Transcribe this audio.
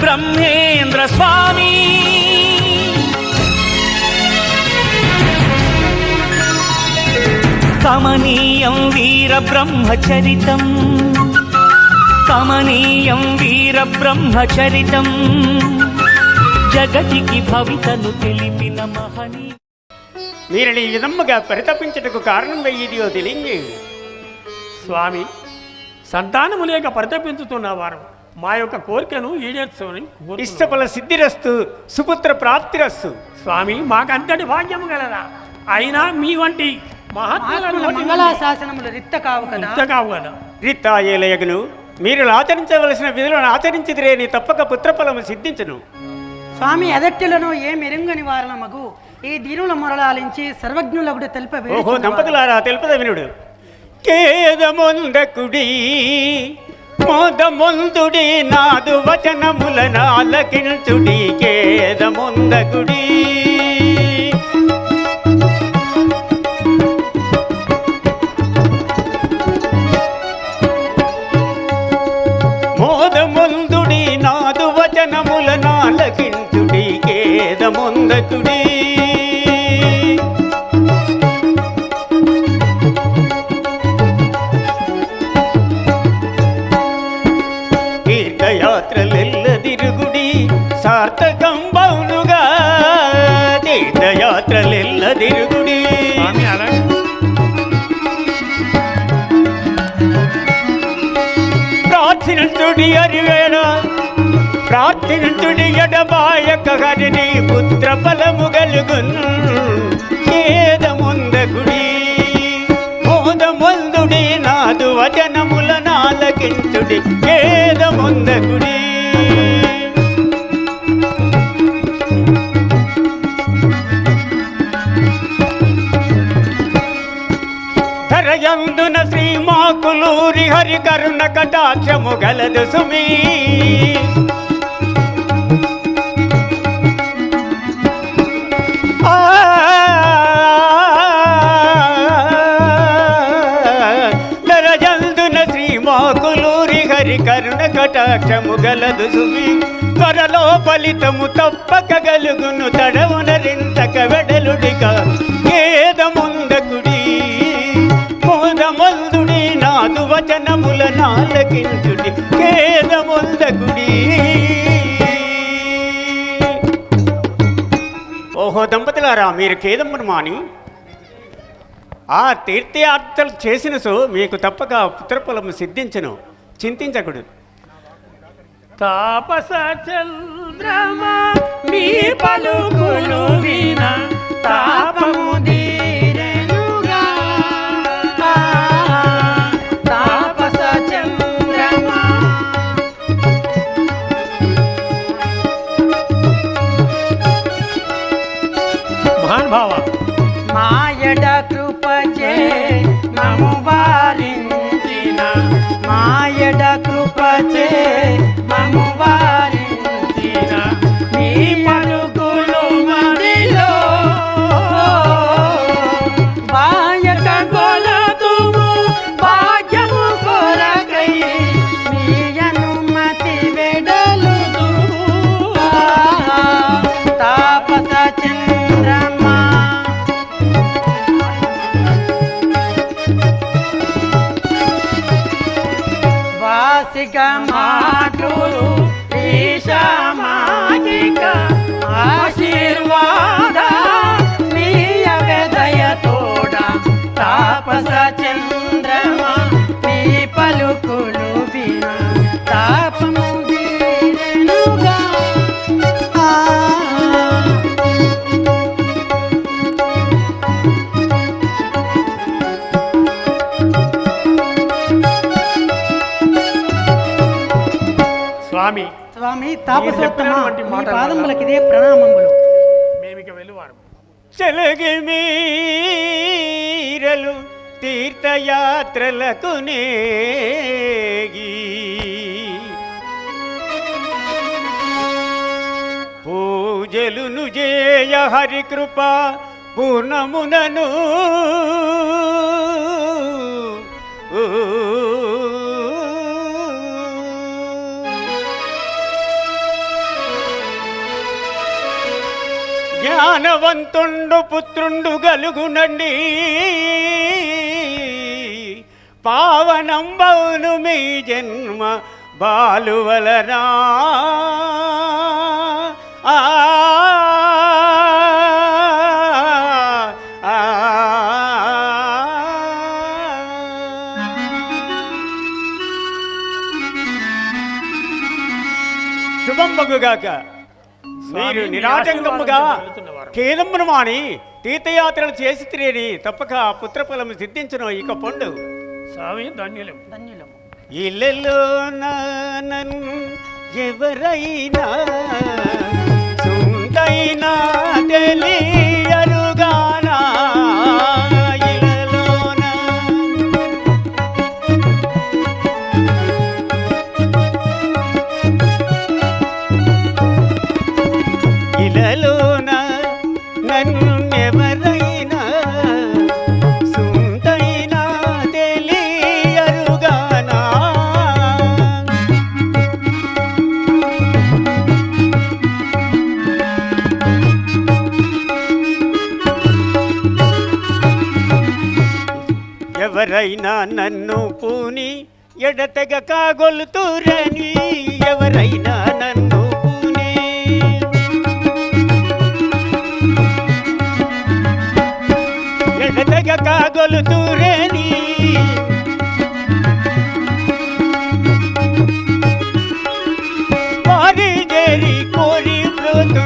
బ్రహ్మేంద్ర స్వామి కమనీయం వీర బ్రహ్మచరితం కమనీయం వీర బ్రహ్మచరితం జగతికి భవితను తెలిపిన మహనీ మీరని ఈ విధముగా పరితపించటకు కారణం వెయ్యిదియో తెలియజేయండి. స్వామి సంతానము లేక పరితపించుతున్న వారు మా యొక్క కోరికను ఈడేర్చమని. ఇష్టఫల సిద్ధిరస్తు సుపుత్ర ప్రాప్తిరస్తు. స్వామి మాకంతటి భాగ్యము గలరా అయినా మీ వంటి శాసనములు రిత్త కావు కదా? ఇంత కావు కదా? రీతాయేలయగును మీరు ఆచరించవలసిన విధులను ఆచరించిదిరేని తప్పక పుత్రఫలము సిద్ధించును. స్వామి ఎదట్టిలను ఏ మెరుంగని వారణ మగు? ఈ దీనుల మొరలాలించి సర్వజ్ఞులగుడు తెలిప ఓహో. దంపతులారా తెలుపద వినుడు. కేదమొందకుడి మోదముందుడి నాదు వచనముల నాలకించుడి కేదమొందకుడి తీర్థయాత్రలెల్లదిరుగుడి స్వామి అలా? ప్రార్థించుడి అరివేళ ప్రార్థించుడి ఎడబాయక హరిని పుత్ర ఫలము గలుగును. ఏదముందకుడి మోదముందుడి నాదు వచనముల నాలకించుడి. ఏదముందకుడి శ్రీమాకులూరి కరుణ కటాక్షము గలదు సుమీ. కరుణ కటాక్షము గలదు సుమి. త్వరలో ఫలితము తప్పక గలుగును తడవునరింతక వెడలుడిగా. నాలకించుడి కేదముందకుడి ఓహో దంపతులారా మీరు కేదమ్మును మాని. ఆ తీర్థయాత్రలు చేసిన సో మీకు తప్పక పుత్రఫలము సిద్ధించను. చింతించకూడదు తాపస చంద్రమా మీ పలుకులు విన తాపము ಗಾಮ స్వామి స్వామి తాపసోత్తమ? చెప్పినటువంటి మీ పాదములకు ఇదే ప్రణామములు. మేమిక వెళ్ళువారు చెలగి మీరలు తీర్థయాత్రలకు నేగి పూజలును జేయ హరికృప పూర్ణమునను. జ్ఞానవంతుండు పుత్రుండు గలుగునండి. పావనంబౌను మీ జన్మ బాలువలనా. ఆ ఆ, శుభంబగుగాక మీరు నిరాటంకముగా. కేదమును మాని తీర్థయాత్రలు చేసి తిరిగి తప్పక పుత్రఫలము సిద్ధించును ఇక పొండు. స్వామి ధన్యులం. ధన్యులము ఇళ్ళలో నన్ను ఎవరైనా సుందైనా ఎవరైనా నన్ను పూని ఎడతెగ కాగొలుతురని ఎవరైనా నన్ను పూని. ఎడతెగ కాగొలుతురని వారి జరి కోరి బ్రోతు